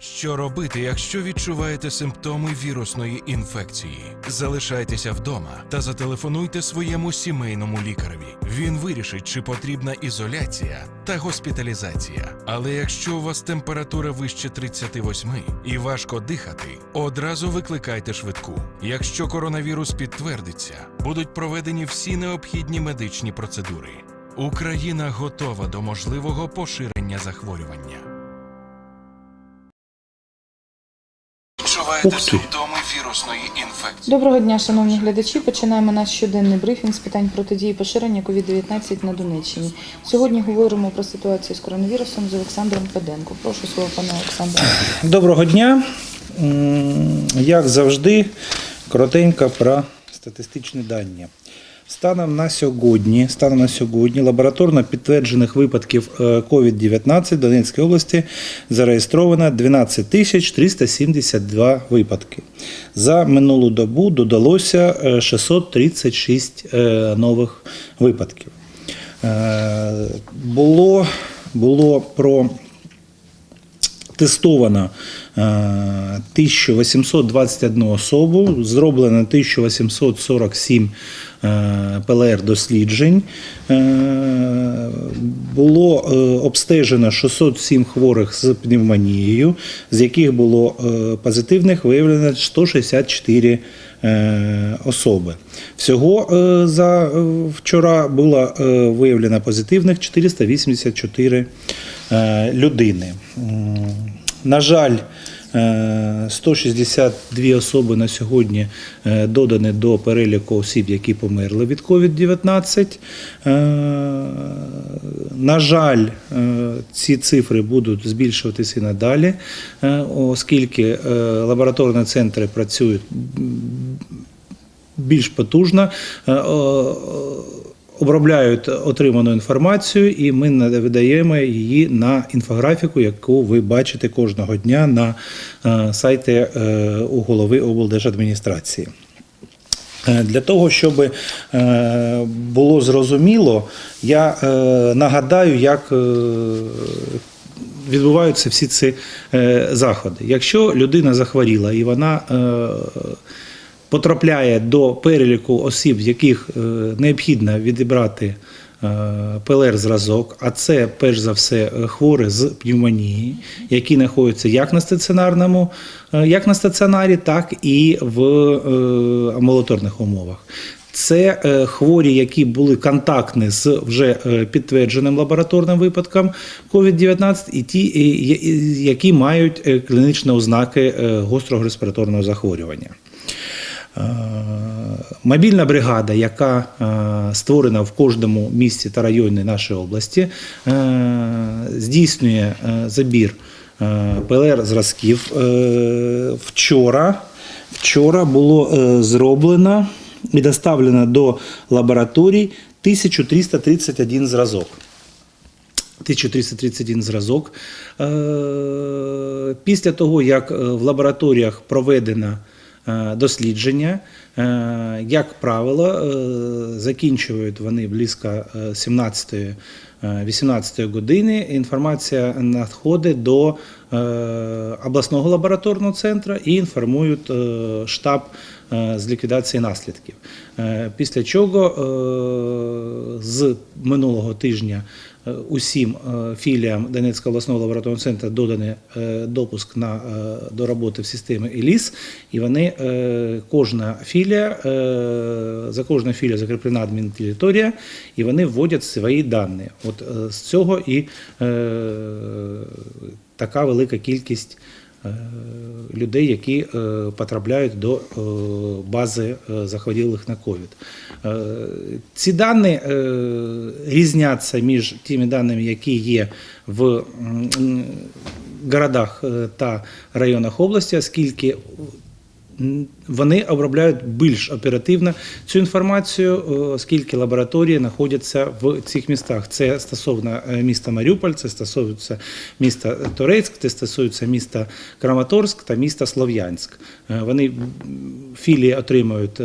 Що робити, якщо відчуваєте симптоми вірусної інфекції? Залишайтеся вдома та зателефонуйте своєму сімейному лікареві. Він вирішить, чи потрібна ізоляція та госпіталізація. Але якщо у вас температура вище 38 і важко дихати, одразу викликайте швидку. Якщо коронавірус підтвердиться, будуть проведені всі необхідні медичні процедури. Україна готова до можливого поширення захворювання. Ух ти. Доброго дня, шановні глядачі. Починаємо наш щоденний брифінг з питань протидії поширення COVID-19 на Донеччині. Сьогодні говоримо про ситуацію з коронавірусом з Олександром Педенко. Прошу слово, пане Олександре. Доброго дня. Як завжди, коротенько про статистичні дані. Станом на сьогодні, станом на сьогодні лабораторно підтверджених випадків е, COVID-19 в Донецькій області зареєстровано 12 тисяч 372 випадки. За минулу добу додалося е, 636 е, нових випадків. Е, Було, було про тестовано е, 1821 особу, зроблено 1847 е, ПЛР-досліджень. Е, Було е, обстежено 607 хворих з пневмонією, з яких було е, позитивних виявлено 164 е, особи. Всього е, за е, вчора було е, виявлено позитивних 484 е, людини. На жаль, е, 162 особи на сьогодні е, додані до переліку осіб, які померли від COVID-19. Е, На жаль, е, ці цифри будуть збільшуватися надалі, е, оскільки е, лабораторні центри працюють більш потужно. Обробляють отриману інформацію, і ми видаємо її на інфографіку, яку ви бачите кожного дня на е, сайті е, у голови облдержадміністрації. Е, Для того, щоб було зрозуміло, я нагадаю, як відбуваються всі ці заходи. Якщо людина захворіла і вона потрапляє до переліку осіб, яких е, необхідно відібрати е, ПЛР-зразок, а це перш за все е, хворі з пневмонії, які знаходяться як на стаціонарному, як на стаціонарі, так і в амбулаторних умовах. Це хворі, які були контактні з вже підтвердженим лабораторним випадком COVID-19, і ті, які мають клінічні ознаки гострого респіраторного захворювання. Е, Мобільна бригада, яка е, створена в кожному місті та районі нашої області, е, здійснює забір ПЛР-зразків. Е, Вчора, вчора було зроблено і доставлено до лабораторій 1331 зразок. 1331 зразок. Після того, як в лабораторіях проведено е, дослідження, е, як правило, е, закінчують вони близько 17-18 години. Інформація надходить до е, обласного лабораторного центру і інформують е, штаб е, з ліквідації наслідків. Е, Після чого е, з минулого тижня е, усім е, філіям Донецького обласного лабораторного центру доданий е, допуск на, е, до роботи в системі ЕЛІС, і вони е, кожна філія, е, за кожну філію закріплена адмінтериторія, і вони вводять свої дані. От е, з цього і е, така велика кількість е, людей, які е, потрапляють до е, бази е, захворілих на ковід. Е, Ці дані е, різняться між тими даними, які є в городах е, та районах області, оскільки вони обробляють більш оперативно цю інформацію, е, оскільки лабораторії знаходяться в цих містах. Це стосовно е, міста Маріуполь, це стосується міста Торецьк, це стосується міста Краматорськ та міста Слов'янськ. Е, Вони філії отримують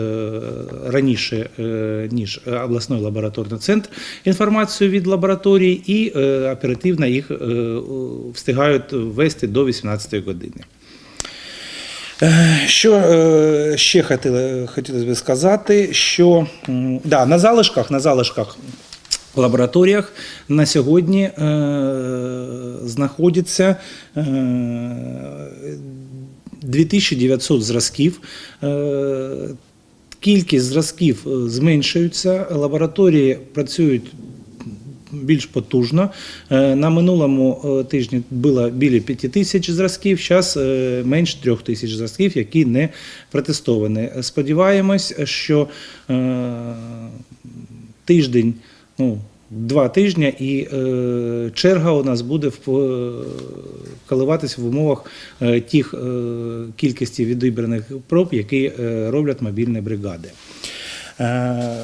раніше, ніж обласний лабораторний центр інформацію від лабораторії і оперативно їх встигають ввести до 18 години. Е, Що е, ще хотіли, хотілося б сказати, що да, на залишках, на залишках в лабораторіях на сьогодні е, знаходиться е, 2900 зразків. Е, Кількість зразків е, зменшується, лабораторії працюють більш потужно. Е, На минулому е, тижні було біля 5 тисяч зразків, зараз менш 3 тисяч зразків, які не протестовані. Сподіваємось, що е, тиждень, ну, два тижні, і е, черга у нас буде е, коливатися в умовах е, тих е, кількості відібраних проб, які е, роблять мобільні бригади. Е,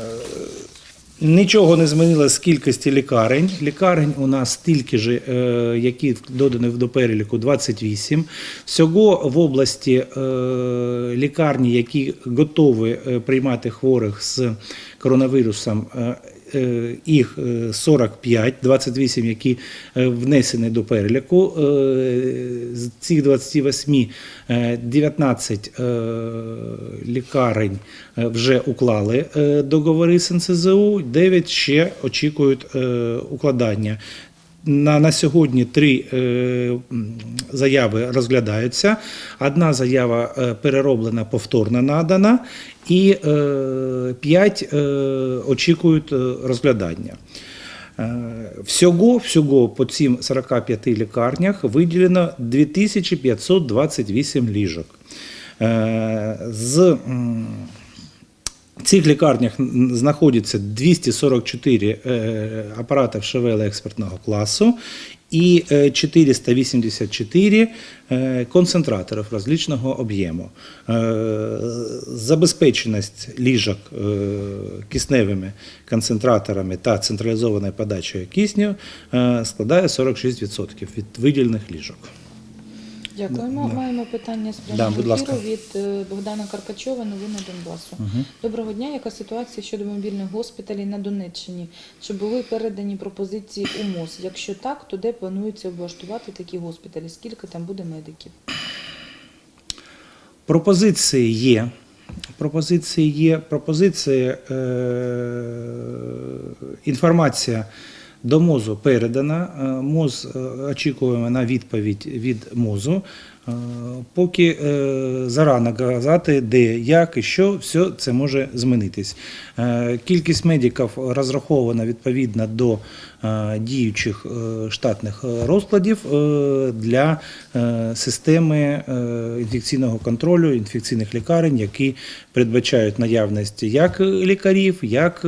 Нічого не змінилося з кількості лікарень. Лікарень у нас тільки ж, е, які додані до переліку 28. Всього в області е, лікарні, які готові е, приймати хворих з коронавірусом, їх е, 45, 28, які е, внесені до переліку. Е, З цих 28 е, 19 е, лікарень е, вже уклали е, договори з НСЗУ, 9 ще очікують е, укладання. На, на сьогодні три е, заяви розглядаються. Одна заява е, перероблена, повторно надана, і е, п'ять е, очікують е, розглядання. Е, Всього, всього по цим 45 лікарнях виділено 2528 ліжок. З в цих лікарнях м, знаходиться 244 е, апарати ШВЛ експертного класу і е, 484 е, концентраторів розличного об'єму. Е, Забезпеченість ліжок е, кисневими концентраторами та централізованою подачею кисню е, складає 46% від виділених ліжок. Дякуємо. Да. Маємо питання з Да, прямого будь ласка. ефіру від е, Богдана Каркачова, новини Донбасу. Доброго дня. Яка ситуація щодо мобільних госпіталів на Донеччині? Чи були передані пропозиції у МОЗ? Якщо так, то де планується облаштувати такі госпіталі? Скільки там буде медиків? Пропозиції є. Пропозиції є. Пропозиції, е, інформація до МОЗу передана. Е, МОЗ е, очікуємо на відповідь від МОЗу. Е, Поки зарано казати, де, як і що, все це може змінитись. Кількість медиків розрахована відповідно до діючих штатних розкладів для системи інфекційного контролю, інфекційних лікарень, які передбачають наявність як лікарів, як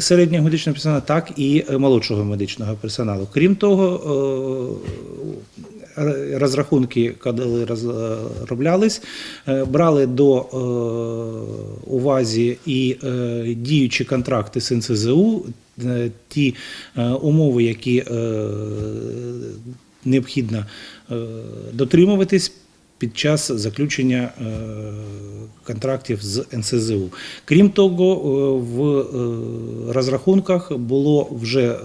середнього медичного персоналу, так і е, молодшого медичного персоналу. Крім того, е, розрахунки, коли розроблялись, е, брали до е, увазі і е, діючі контракти з НСЗУ, е, ті е, умови, які е, необхідно е, дотримуватись під час заключення е, контрактів з НСЗУ. Крім того, е, в е, розрахунках було вже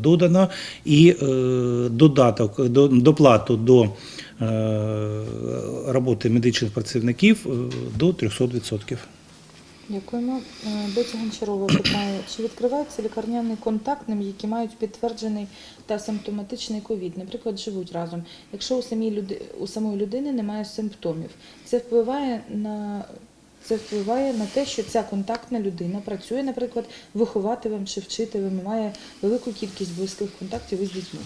додано і додаток до- доплату до роботи медичних працівників до 300%. Дякуємо. Е, Доця Гончарова питає, чи відкриваються лікарняні контактним, які мають підтверджений та симптоматичний ковід, наприклад, живуть разом. Якщо у самій люди у самої людини немає симптомів, це впливає на це впливає на те, що ця контактна людина працює, наприклад, вихователем чи вчителем, і має велику кількість близьких контактів із дітьми.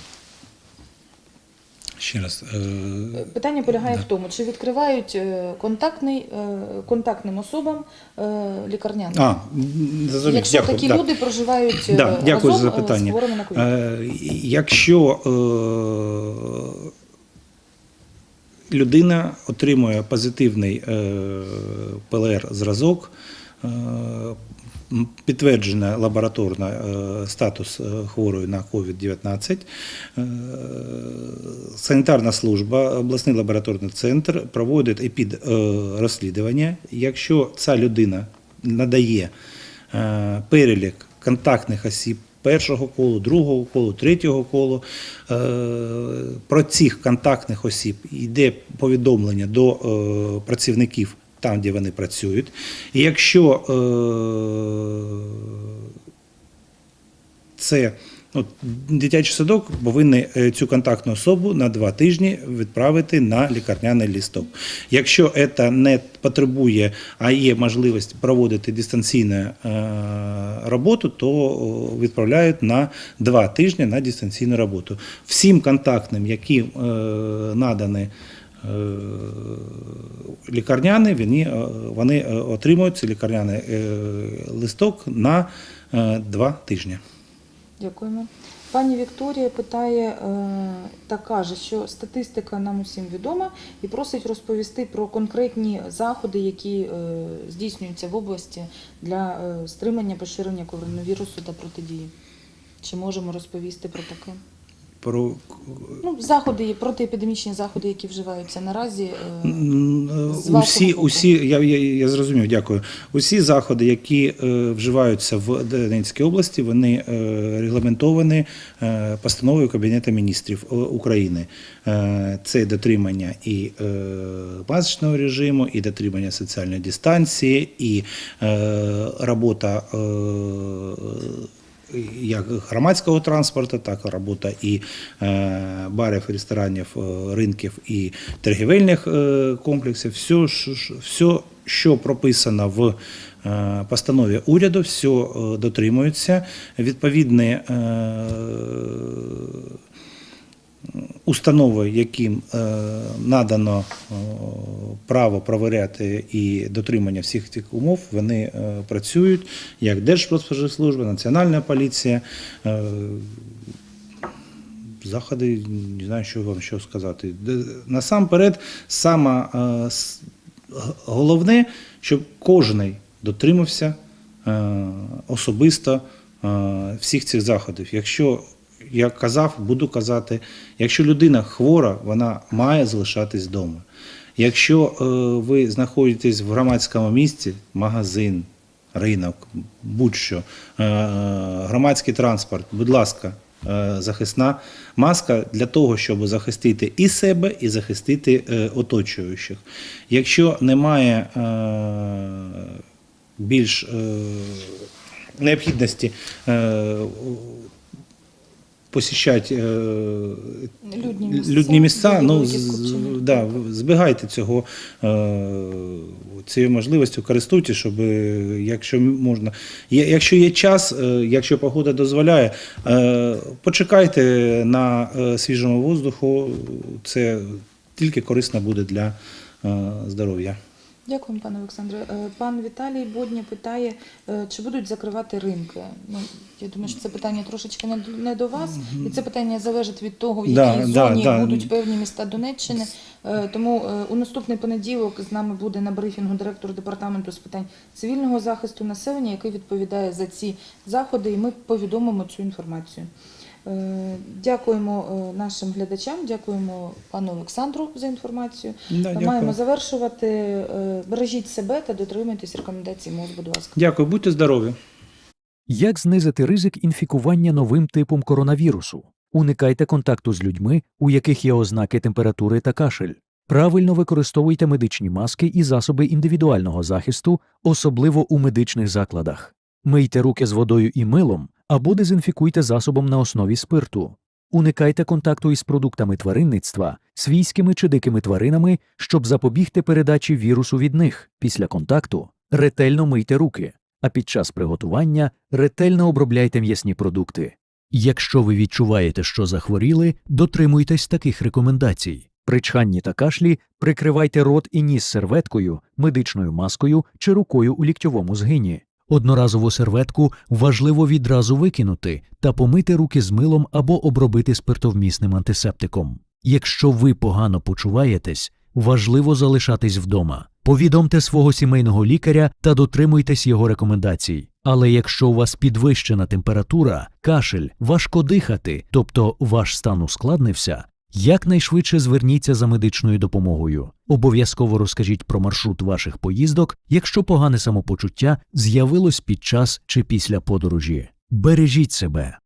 Ще раз. е, Питання полягає Да. в тому, чи відкривають е, контактний е, контактним особам лікарняний. А, зрозумів. Якщо Дякую. такі да. люди проживають Да, дякую за е, з хворими на ковід. Е, Якщо людина отримує позитивний ПЛР-зразок, м, підтверджена лабораторна е, статус е, хворої на COVID-19. Е, Санітарна служба, обласний лабораторний центр проводить епідрозслідування. Якщо ця людина надає перелік контактних осіб першого колу, другого колу, третього колу. Про цих контактних осіб йде повідомлення до працівників там, де вони працюють. І якщо е, це от, дитячий садок повинен е, цю контактну особу на два тижні відправити на лікарняний лісток. Якщо це не потребує, а є можливість проводити дистанційну е, роботу, то о, відправляють на два тижні на дистанційну роботу. Всім контактним, які е, надані е, лікарняні, вони, е, вони е, отримують цей лікарняний е, листок на е, два тижні. Дякуємо. Пані Вікторія питає е, та каже, що статистика нам усім відома і просить розповісти про конкретні заходи, які е, здійснюються в області для е, стримання поширення коронавірусу та протидії. Чи можемо розповісти про таке? Про Ну, заходи, протиепідемічні заходи, які вживаються наразі. е, вашого Усі, усі я, я, я зрозумів, дякую. Усі заходи, які е, вживаються в Донецькій області, вони е, регламентовані е, постановою Кабінету міністрів е, України. Е, це дотримання і е, масочного режиму, і дотримання соціальної дистанції, і е, робота. Е, як громадського транспорту, так і робота і е, барів, ресторанів, е, ринків і торгівельних е, комплексів. Все, все, що прописано в постанові уряду, все дотримується. Відповідні установи, яким е, надано е, право провіряти і дотримання всіх цих умов, вони е, працюють як Держпродспоживслужба, Національна поліція. Заходи, не знаю, що вам що сказати. Насамперед, саме головне, щоб кожен дотримався особисто всіх цих заходів. Якщо я казав, буду казати, якщо людина хвора, вона має залишатись вдома. Якщо е, ви знаходитесь в громадському місці, магазин, ринок, будь-що, е, громадський транспорт, будь ласка, е, захисна маска для того, щоб захистити і себе, і захистити е, оточуючих. Якщо немає е, більш е, необхідності посіщати е, Людні місця, людні місця, ну, з- да, збігайте цього, е, цією можливістю, користуйтесь, щоб, е, якщо можна, якщо є час, якщо погода дозволяє, почекайте на свіжому воздуху, це тільки корисно буде для здоров'я. Дякуємо, пане Олександре. Е, Пан Віталій Бодня питає, е, чи будуть закривати ринки. Ну, я думаю, що це питання трошечки не до- вас, і це питання залежить від того, в якій Да, зоні да. будуть певні міста Донеччини. Е, Тому у наступний понеділок з нами буде на брифінгу директор департаменту з питань цивільного захисту населення, який відповідає за ці заходи, і ми повідомимо цю інформацію. Е, Дякуємо е, нашим глядачам, дякуємо пану Олександру за інформацію. Да, Ми маємо завершувати. Е, Бережіть себе та дотримуйтесь рекомендацій МОЗ, будь ласка. Дякую, будьте здорові. Як знизити ризик інфікування новим типом коронавірусу? Уникайте контакту з людьми, у яких є ознаки температури та кашель. Правильно використовуйте медичні маски і засоби індивідуального захисту, особливо у медичних закладах. Мийте руки з водою і милом або дезінфікуйте засобом на основі спирту. Уникайте контакту із продуктами тваринництва, свійськими чи дикими тваринами, щоб запобігти передачі вірусу від них. Після контакту ретельно мийте руки, а під час приготування ретельно обробляйте м'ясні продукти. Якщо ви відчуваєте, що захворіли, дотримуйтесь таких рекомендацій. При чханні та кашлі прикривайте рот і ніс серветкою, медичною маскою чи рукою у ліктьовому згині. Одноразову серветку важливо відразу викинути та помити руки з милом або обробити спиртовмісним антисептиком. Якщо ви погано почуваєтесь, важливо залишатись вдома. Повідомте свого сімейного лікаря та дотримуйтесь його рекомендацій. Але якщо у вас підвищена температура, кашель, важко дихати, тобто ваш стан ускладнився, якнайшвидше зверніться за медичною допомогою. Обов'язково розкажіть про маршрут ваших поїздок, якщо погане самопочуття з'явилось під час чи після подорожі. Бережіть себе.